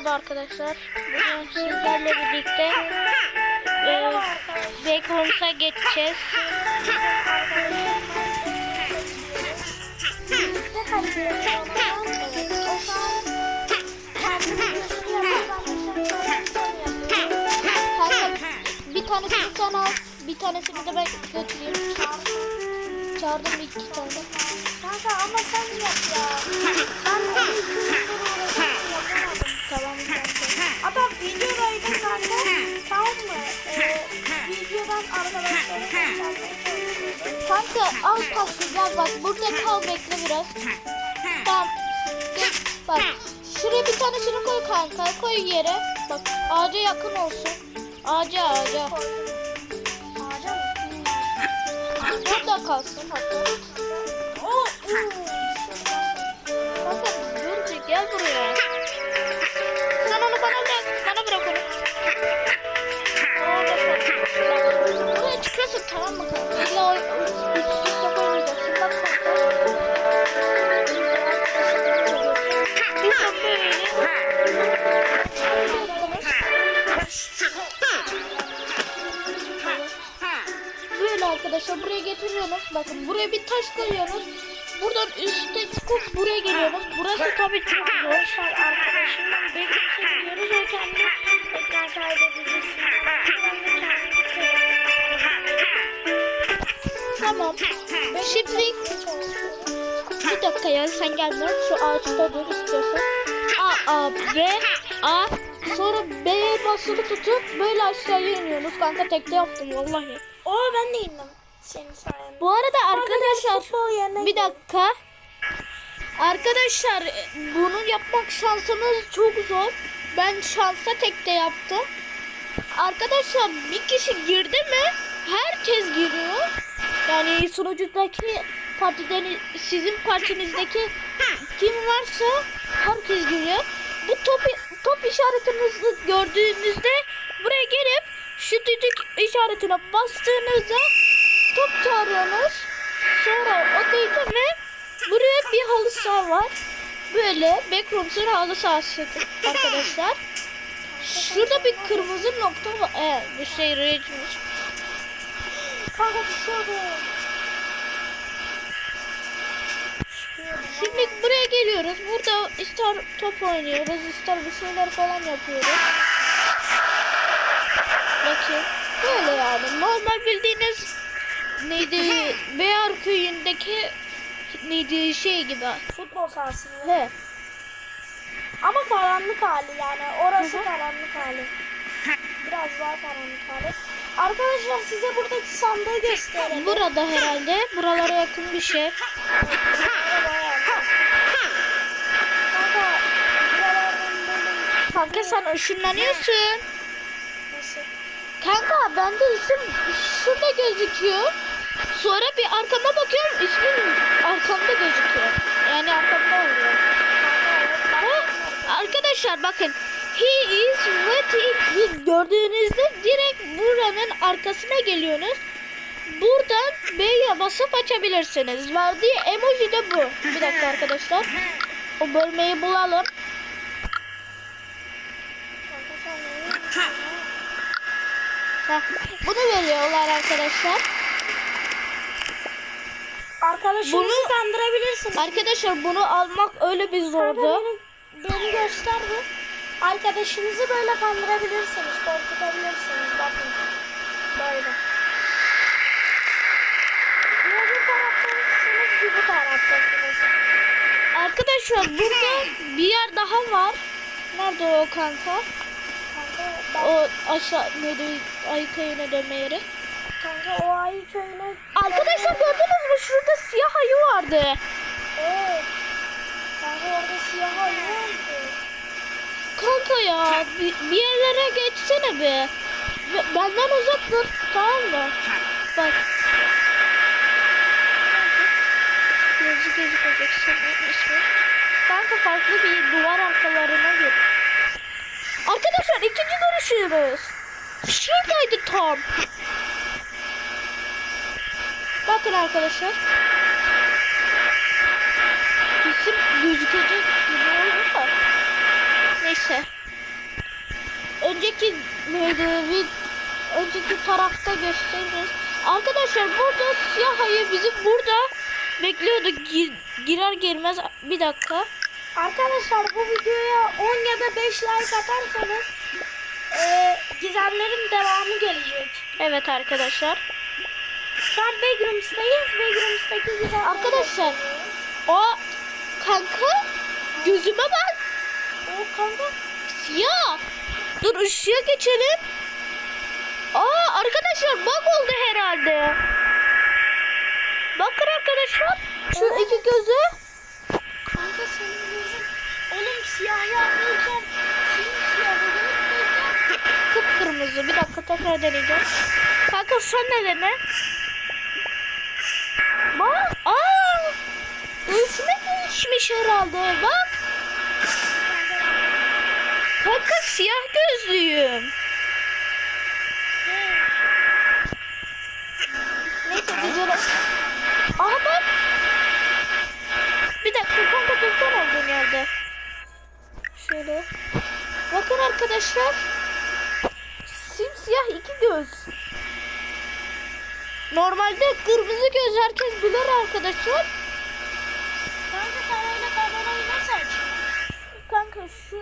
Merhaba arkadaşlar. Bugün sizlerle birlikte e, Backrooms'a geçeceğiz. Bir tanesini sen al, bir tanesini de ben götüreyim. Çağırdım bir iki tane. Kanka ama sen yap ya. Ben yapamadım. Tamam. Hatta videodaydım kanka. Tamam mı? Ee, videodan arkadaşlarım Kanka al taşı gel bak burada kal bekle biraz. Tamam. Bak şuraya bir tanesini koy kanka koy yere. Bak ağaca yakın olsun. Ağaca ağaca. Ağaca mı? Burada kalsın hatta. Oo, Kanka dur gel buraya. Çıkıyorsun tamam mı kanka? İlla o üst üste koymayacaksın. Bak böyle. Arkadaşlar buraya getiriyorsunuz. Bakın buraya bir taş koyuyorsunuz. Buradan üstte çıkıp buraya geliyorsunuz. Burası tabii çok zor. Arkadaşımla Beckham'sa gidiyoruz. O kendi Tamam. Şimdi bir dakika ya sen gelme. Şu ağaçta dur istiyorsan. A, A, B, A. Sonra B'ye basılı tutup böyle aşağıya iniyorsunuz. Kanka tekte yaptım vallahi. Oo ben de indim. Senin sayende. Bu arada arkadaşlar bir dakika. Arkadaşlar bunu yapmak şansımız çok zor. Ben şansa tekte yaptım. Arkadaşlar bir kişi girdi mi herkes giriyor. Yani sunucudaki partiden sizin partinizdeki kim varsa herkes giriyor. Bu top top işaretinizi gördüğünüzde buraya gelip şu düdük işaretine bastığınızda top çağırıyorsunuz. Sonra o değdi mi buraya bir halı saha var. Böyle backrooms'un halı sahası arkadaşlar. Şurada bir kırmızı nokta var. Evet bu şey rage'miş. Kanka düşüyordu. Şimdi buraya geliyoruz. Burada ister top oynuyoruz, ister bir şeyler falan yapıyoruz. Bakın. Böyle yani. Normal bildiğiniz neydi? Beyar köyündeki neydi şey gibi. Futbol sahası. He. Ama karanlık hali yani. Orası Hı hı. karanlık hali. Biraz daha karanlık hali. Arkadaşlar size buradaki sandığı gösterelim. Burada herhalde. Buralara yakın bir şey. Kanka sen ışınlanıyorsun. Kanka bende isim şurada gözüküyor. Sonra bir arkama bakıyorum ismin arkamda gözüküyor. Yani arkamda oluyor. Arkadaşlar bakın. He is waiting. Gördüğünüzde direkt buranın arkasına geliyorsunuz. Buradan B'ye basıp açabilirsiniz. Verdiği emoji de bu. Bir dakika arkadaşlar. O bölmeyi bulalım. Heh, bunu veriyorlar arkadaşlar. Arkadaşınızı Bunu- kandırabilirsiniz. Arkadaşlar bunu almak öyle bir zordu. beni, beni göster bir. Arkadaşınızı böyle kandırabilirsiniz, korkutabilirsiniz. Bakın. Böyle. Bir öbür taraftasınız, bir bu taraftasınız. Arkadaşlar burada bir yer daha var. Nerede o kanka? Kanka, ben, O aşağı neydi? Ay kayına dönme yeri. kanka o ayı köyüne... Arkadaşlar gördünüz mü? Şurada siyah ayı vardı. Evet. Kanka orada siyah ayı vardı. Kanka ya bir, bir yerlere geçsene be. Be- Benden uzak dur. Tamam mı? Bak. Gözü gözükecek senin ismi. Kanka farklı bir duvar arkalarına gir. Arkadaşlar ikinci görüşürüz. Şuradaydı tam. Bakın arkadaşlar. İsim gözükecek. Neyse. neydi bir önceki tarafta gösteririz. Arkadaşlar burada siyah ayı bizim burada bekliyordu Gir- girer girmez bir dakika. Arkadaşlar bu videoya 10 ya da 5 like atarsanız e, gizemlerin devamı gelecek. Evet arkadaşlar. Şu an Backrooms'tayız. Backrooms'taki gizemleri Arkadaşlar o kanka gözüme bak O kanka siyah. Dur ışığa geçelim. Aa arkadaşlar bak oldu herhalde. Bakın arkadaşlar şu Evet. iki gözü. Kanka senin gözün oğlum siyah yapmayacağım. Simsiyah oluyorken Kıpkırmızı. Bir dakika tekrar deneyeceğim. Kanka sen ne dene? Bak. Aa! Resmi değişmiş herhalde. Bak. Kanka siyah gözlüyüm. Neyse güzel. Aha bak. Bir dakika kanka dursan olduğun yerde. Şöyle. Bakın arkadaşlar. Simsiyah iki göz. Normalde kırmızı göz herkes bilir arkadaşlar. Kanka sen öyle kamerayı nasıl açıyorsun? Kanka şu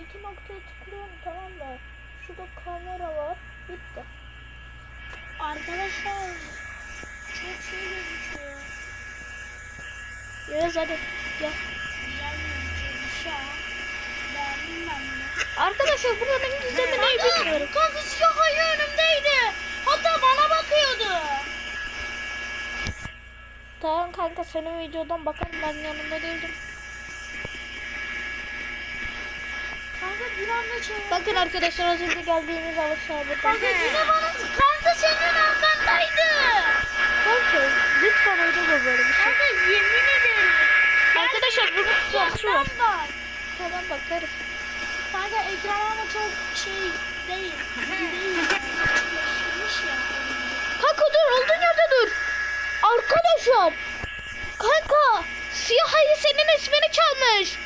iki noktaya tıklıyorum tamam mı? Şurada kamera var. Bitti. Arkadaşlar çok şey gözüküyor. Yaz hadi. Gel. Güzel gözüküyormuş ya. Beğendim ben bunu. Arkadaşlar buranın gizemi ne bilmiyorum. Kanka siyah ayı önümdeydi. Hatta bana bakıyordu. Tamam kanka senin videodan bakalım ben yanında değildim. Kanka çevir. Bakın arkadaşlar az önce geldiğimiz alışveriş burada. Kanka yine bana kanka senin arkandaydı. Kanka lütfen de böyle bir şey. Kanka yemin ederim. Arkadaşlar bunu. Ekran var. Tamam bakarız. Kanka ekran ama çok şey değil. değil. Ya. Kanka dur olduğun yerde dur. Arkadaşlar. Kanka siyah ayı senin ismini çalmış.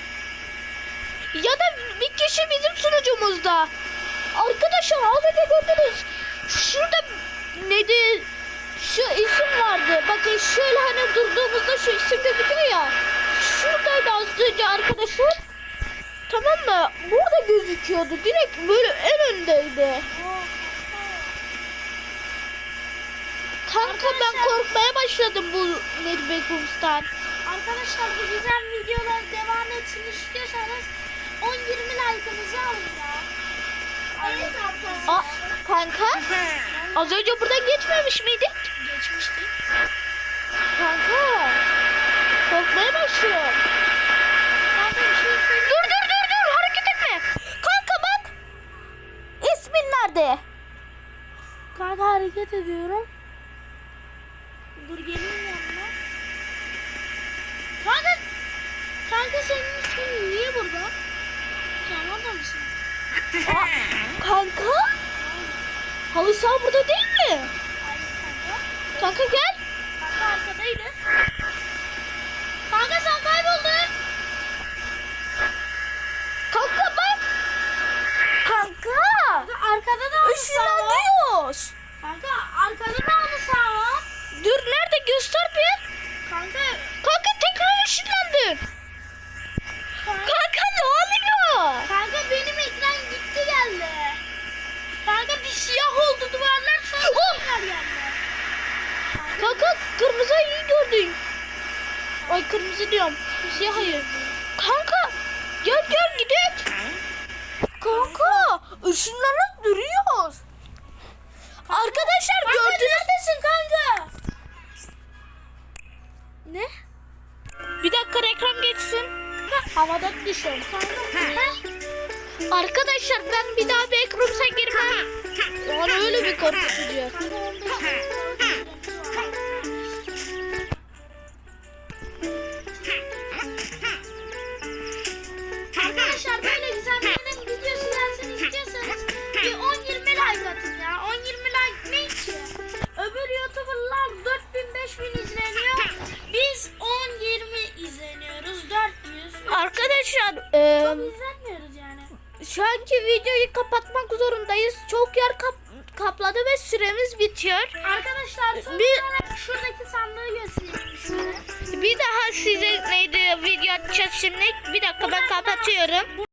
Ya da bir kişi bizim sunucumuzda. Arkadaşlar az önce gördünüz. Şurada neydi? Şu isim vardı. Bakın şöyle hani durduğumuzda şu isim gözüküyor ya. Şuradaydı az önce arkadaşlar. Tamam mı? Burada gözüküyordu. Direkt böyle en öndeydi. Kanka ben Arkadaşlar- korkmaya başladım bu Ned Beckham'stan. Arkadaşlar bu güzel videolar devam etsin istiyorsanız 10-20 like'ınızı alın ya. Evet arkadaşlar. Aa, kanka az önce buradan geçmemiş miydik? Geçmiştik. Kanka korkmaya başlıyorum. Kanka bir şey söyleyeyim. Dur dur dur dur hareket etme. Kanka bak. İsmin nerede? Kanka hareket ediyorum. Dur geleyim yanına. Kanka. Kanka senin ismin niye burada? Sen orada mısın? Aa, kanka halı saha burada değil mi? Kanka. Gel. Kanka arkadaydı. Kanka sen kayboldun. Kanka bak. Kanka. Kanka arkada da halı saha var. Kanka arkada da halı saha var. Dur nerede göster bir. Kanka. Kanka tekrar ışınlandım. Kanka, Kanka ne oluyor? kanka benim ekran gitti geldi. Kanka bir siyah oldu duvarlar sonra Oh! tekrar geldi. Kanka kırmızı ayıyı gördün. Ay kırmızı diyorum. Siyah ayı. Kanka gel gel gidelim. Kanka ışınlanıp duruyoruz. Arkadaşlar gördünüz. Neredesin kanka? Ne? Bir dakika reklam geçsin. Havada düşüyorum. Arkadaşlar ben bir daha Backrooms'a girmem. Yani öyle bir korkutucu. Arkadaşlar e, Çok izlenmiyoruz yani. şu anki videoyu kapatmak zorundayız. Çok yer kap- kapladı ve süremiz bitiyor. Arkadaşlar son Bir- olarak şuradaki sandığı göstereyim size. Bir daha size neydi video atacağız şimdi. Bir dakika ben kapatıyorum.